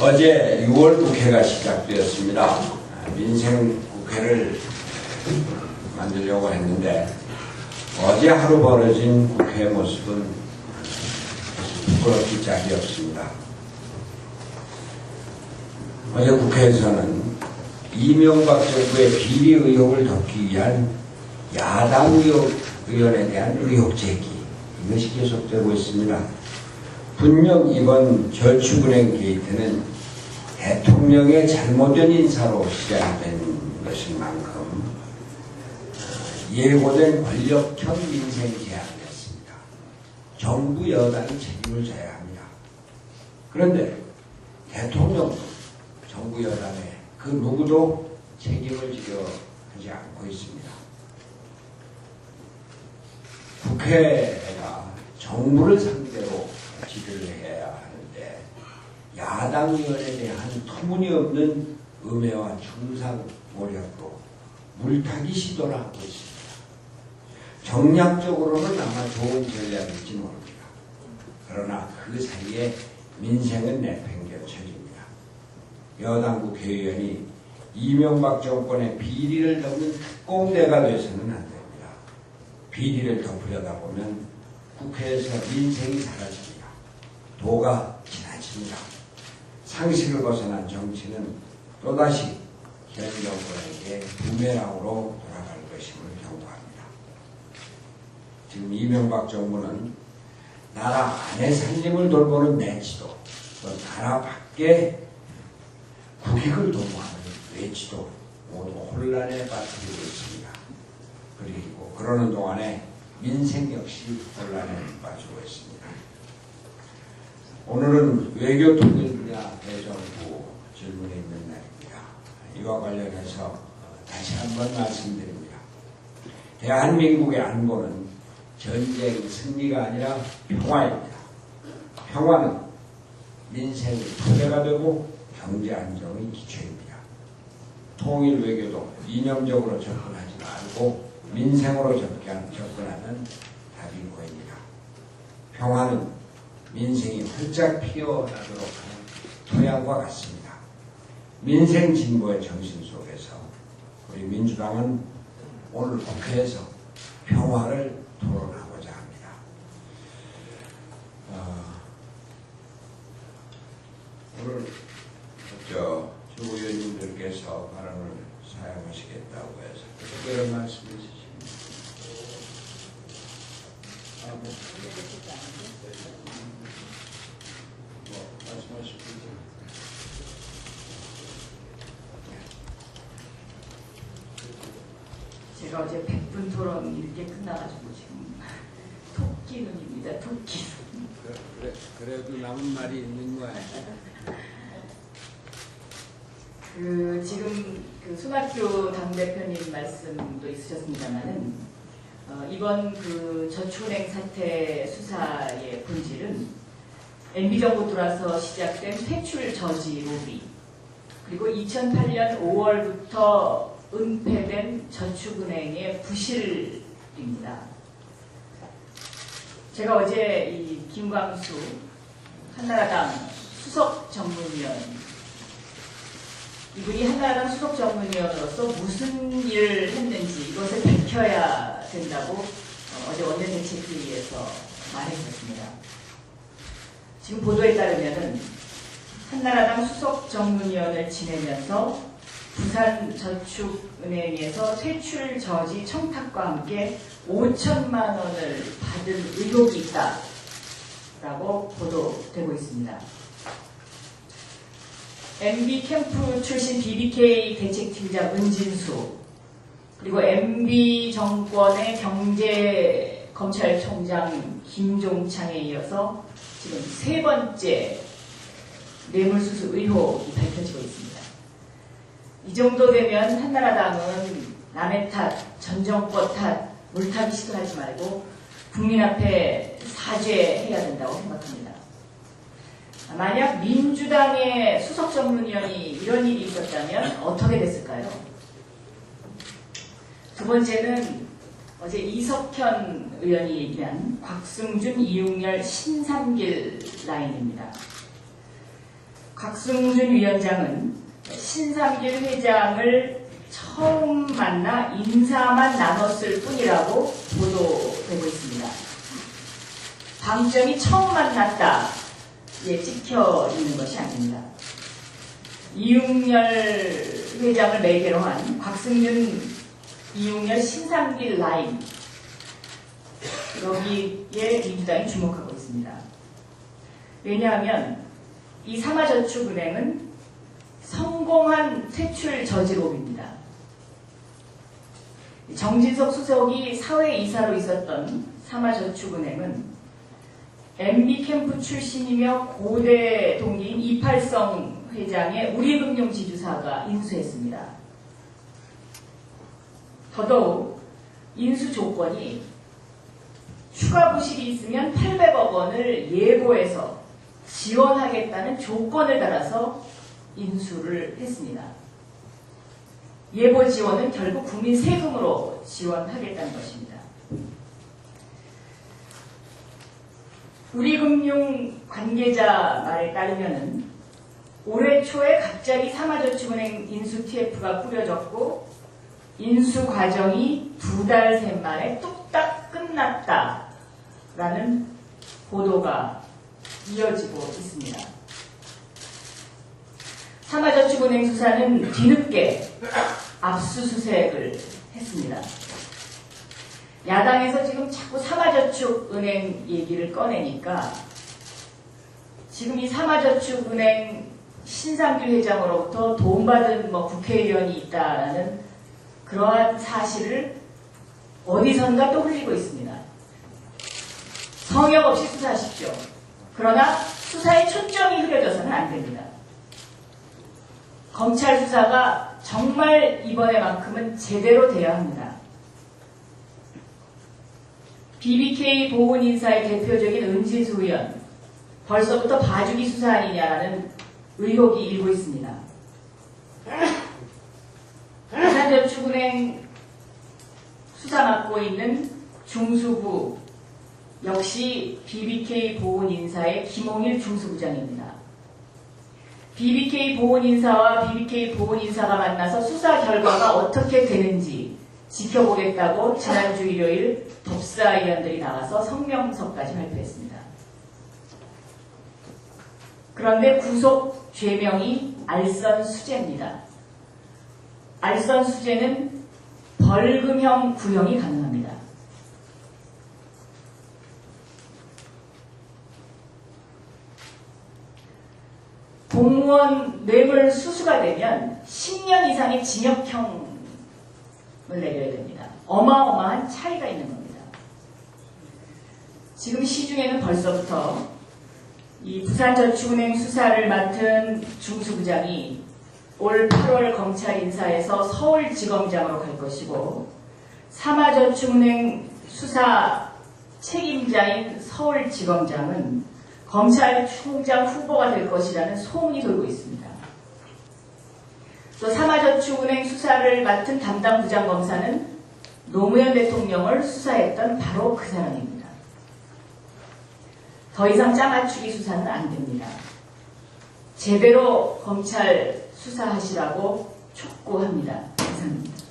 어제 6월 국회가 시작되었습니다. 아, 민생 국회를 만들려고 했는데 어제 하루 벌어진 국회 모습은 부끄럽기 짝이 없습니다. 어제 국회에서는 이명박 정부의 비리 의혹을 덮기 위한 야당 의원에 대한 의혹 제기 이것이 계속되고 있습니다. 분명 이번 저축은행 게이트는 대통령의 잘못된 인사로 시작이 된 것인 만큼 어, 예고된 권력형 민생 제안이었습니다. 정부 여당이 책임을 져야 합니다. 그런데 대통령, 정부 여당에 그 누구도 책임을 지려 하지 않고 있습니다. 국회가 정부를 상대로 지도를 해야 하는데 야당 의원에 대한 터무니없는 음해와 충상 모략으로 물타기 시도를 하고 있습니다. 정략적으로는 아마 좋은 전략일지 모릅니다. 그러나 그 사이에 민생은 내팽개쳐집니다. 여당 국 회의원이 이명박 정권의 비리를 덮는 특공대가 돼서는 안 됩니다. 비리를 덮으려다 보면 국회에서 민생이 사라집니다. 도가 지나칩니다. 상식을 벗어난 정치는 또다시 현 정권에게 부메랑으로 돌아갈 것임을 경고합니다. 지금 이명박 정부는 나라 안의 살림을 돌보는 내지도 또 나라 밖에 국익을 도모하는 외지도 모두 혼란에 빠뜨리고 있습니다. 그리고 그러는 동안에 민생 역시 혼란에 빠지고 있습니다. 오늘은 외교 통일 분야 대정부 질문에 있는 날입니다. 이와 관련해서 다시 한번 말씀드립니다. 대한민국의 안보는 전쟁 승리가 아니라 평화입니다. 평화는 민생의 토대가 되고 경제 안정의 기초입니다. 통일 외교도 이념적으로 접근하지 말고 민생으로 접근- 접근하는 답인 거입니다. 평화는 민생이 활짝 피어나도록 하는 토양과 같습니다. 민생 진보의 정신 속에서 우리 민주당은 오늘 국회에서 평화를 토론하고자 합니다. 어, 오늘 저 주의원님들께서 발언을 사용하시겠다고 해서 특별한 말씀 있으십니까? 아, 뭐, 뭐 말씀하실 분 제가 어제 100분 토론 이렇게 끝나가지고 지금 토끼 눈입니다. 토끼 눈. 그래, 그래도 남은 말이 있는 거야. 그 지금 그 손학규 당대표님 말씀도 있으셨습니다만은 어, 이번 그 저축은행 사태 수사의 본질은 MB 정부 들어와서 시작된 퇴출 저지 로비 그리고 2008년 5월부터 은폐된 저축은행의 부실입니다. 제가 어제 이 김광수 한나라당 수석 전문위원 이분이 한나라당 수석 전문위원으로서 무슨 일을 했는지 이것을 밝혀야 된다고 어, 어제 원내대책회의에서 말했었습니다. 지금 보도에 따르면은 한나라당 수석 전문위원을 지내면서 부산저축은행에서 퇴출 저지 청탁과 함께 5천만 원을 받은 의혹이 있다라고 보도되고 있습니다. MB 캠프 출신 BBK 대책팀장 은진수 그리고 MB 정권의 경제 검찰총장 김종창에 이어서 지금 세 번째 뇌물수수 의혹이 밝혀지고 있습니다. 이 정도 되면 한나라당은 남의 탓, 전 정권 탓, 물타기 시도하지 말고 국민 앞에 사죄해야 된다고 생각합니다. 만약 민주당의 수석 전문위원이 이런 일이 있었다면 어떻게 됐을까요? 두 번째는 어제 이석현 의원이 얘기한 곽승준, 이용열, 신삼길 라인입니다. 곽승준 위원장은 신삼길 회장을 처음 만나 인사만 나눴을 뿐이라고 보도되고 있습니다. 방점이 처음 만났다. 예, 찍혀 있는 것이 아닙니다. 이용열 회장을 매개로 한 곽승준, 이용열, 신상길 라인 여기에 민주당이 주목하고 있습니다. 왜냐하면 이 삼화저축은행은 퇴출 저지록입니다. 정진석 수석이 사회이사로 있었던 삼화저축은행은 MB 캠프 출신이며 고대 동기인 이팔성 회장의 우리금융 지주사가 인수했습니다. 더더욱 인수 조건이 추가 부실이 있으면 800억 원을 예고해서 지원하겠다는 조건을 달아서 인수를 했습니다. 예보 지원은 결국 국민 세금으로 지원하겠다는 것입니다. 우리금융 관계자 말에 따르면은 올해 초에 갑자기 삼화저축은행 인수 TF가 꾸려졌고 인수 과정이 두달새 만에 뚝딱 끝났다라는 보도가 이어지고 있습니다. 삼화저축은행 수사는 뒤늦게 압수수색을 했습니다. 야당에서 지금 자꾸 삼화저축은행 얘기를 꺼내니까 지금 이 삼화저축은행 신상규 회장으로부터 도움받은 뭐 국회의원이 있다라는 그러한 사실을 어디선가 또 흘리고 있습니다. 성역 없이 수사하십시오. 그러나 수사에 초점이 흐려져서는 안 됩니다. 검찰 수사가 정말 이번에만큼은 제대로 돼야 합니다. BBK 보훈 인사의 대표적인 은진수 의원 벌써부터 봐주기 수사 아니냐라는 의혹이 일고 있습니다. 부산저축은행 수사 맡고 있는 중수부 역시 BBK 보훈 인사의 김홍일 중수부장입니다. BBK 보훈 인사와 BBK 보훈 인사가 만나서 수사 결과가 어떻게 되는지 지켜보겠다고 지난주 일요일 법사위원들이 나와서 성명서까지 발표했습니다. 그런데 구속 죄명이 알선수재입니다. 알선수재는 벌금형 구형이 가능합니다. 공무원 뇌물 수수가 되면 10년 이상의 징역형을 내려야 됩니다. 어마어마한 차이가 있는 겁니다. 지금 시중에는 벌써부터 이 부산저축은행 수사를 맡은 중수부장이 올 8월 검찰 인사에서 서울지검장으로 갈 것이고 삼화저축은행 수사 책임자인 서울지검장은 검찰총장 후보가 될 것이라는 소문이 돌고 있습니다. 또 삼화저축은행 수사를 맡은 담당 부장검사는 노무현 대통령을 수사했던 바로 그 사람입니다. 더 이상 짜맞추기 수사는 안 됩니다. 제대로 검찰 수사하시라고 촉구합니다. 감사합니다.